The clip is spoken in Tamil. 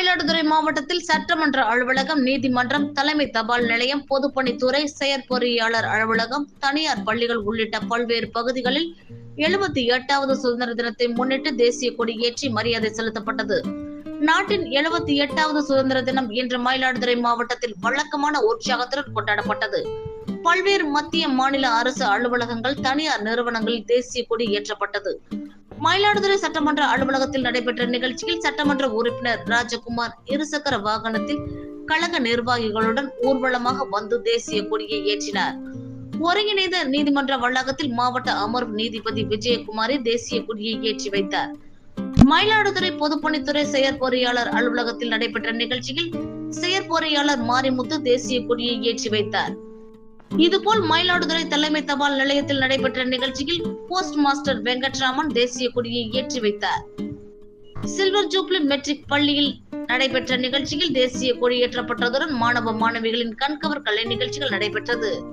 மயிலாடுதுறை மாவட்டத்தில் சட்டமன்ற அலுவலகம் நீதிமன்றம் தலைமை தபால் நிலையம் பொதுப்பணித்துறை செயற்பொறியாளர் அலுவலகம் தனியார் பள்ளிகள் உள்ளிட்ட பல்வேறு பகுதிகளில் எழுபத்தி எட்டாவது சுதந்திர தினத்தை முன்னிட்டு தேசிய கொடி ஏற்றி மரியாதை செலுத்தப்பட்டது. நாட்டின் எழுபத்தி எட்டாவது சுதந்திர தினம் இன்று மயிலாடுதுறை மாவட்டத்தில் வழக்கமான உற்சாகத்துடன் கொண்டாடப்பட்டது. பல்வேறு மத்திய மாநில அரசு அலுவலகங்கள் தனியார் நிறுவனங்களில் தேசிய கொடி ஏற்றப்பட்டது. மயிலாடுதுறை சட்டமன்ற அலுவலகத்தில் நடைபெற்ற நிகழ்ச்சியில் சட்டமன்ற உறுப்பினர் ராஜகுமார் இருசக்கர வாகனத்தில் கழக நிர்வாகிகளுடன் ஊர்வலமாக வந்து தேசிய கொடியை ஏற்றினார். ஒருங்கிணைந்த நீதிமன்ற வளாகத்தில் மாவட்ட அமர்வு நீதிபதி விஜயகுமாரி தேசிய கொடியை ஏற்றி வைத்தார். மயிலாடுதுறை பொதுப்பணித்துறை செயற்பொறியாளர் அலுவலகத்தில் நடைபெற்ற நிகழ்ச்சியில் செயற்பொறியாளர் மாரிமுத்து தேசிய கொடியை ஏற்றி வைத்தார். இதுபோல் மயிலாடுதுறை தலைமை தபால் நிலையத்தில் நடைபெற்ற நிகழ்ச்சியில் போஸ்ட் மாஸ்டர் வெங்கட்ராமன் தேசிய கொடியை ஏற்றி வைத்தார். சில்வர் ஜூப்ளி மெட்ரிக் பள்ளியில் நடைபெற்ற நிகழ்ச்சியில் தேசிய கொடி ஏற்றப்பட்டதுடன் மாணவ மாணவிகளின் கண்கவர் கலை நிகழ்ச்சிகள் நடைபெற்றது.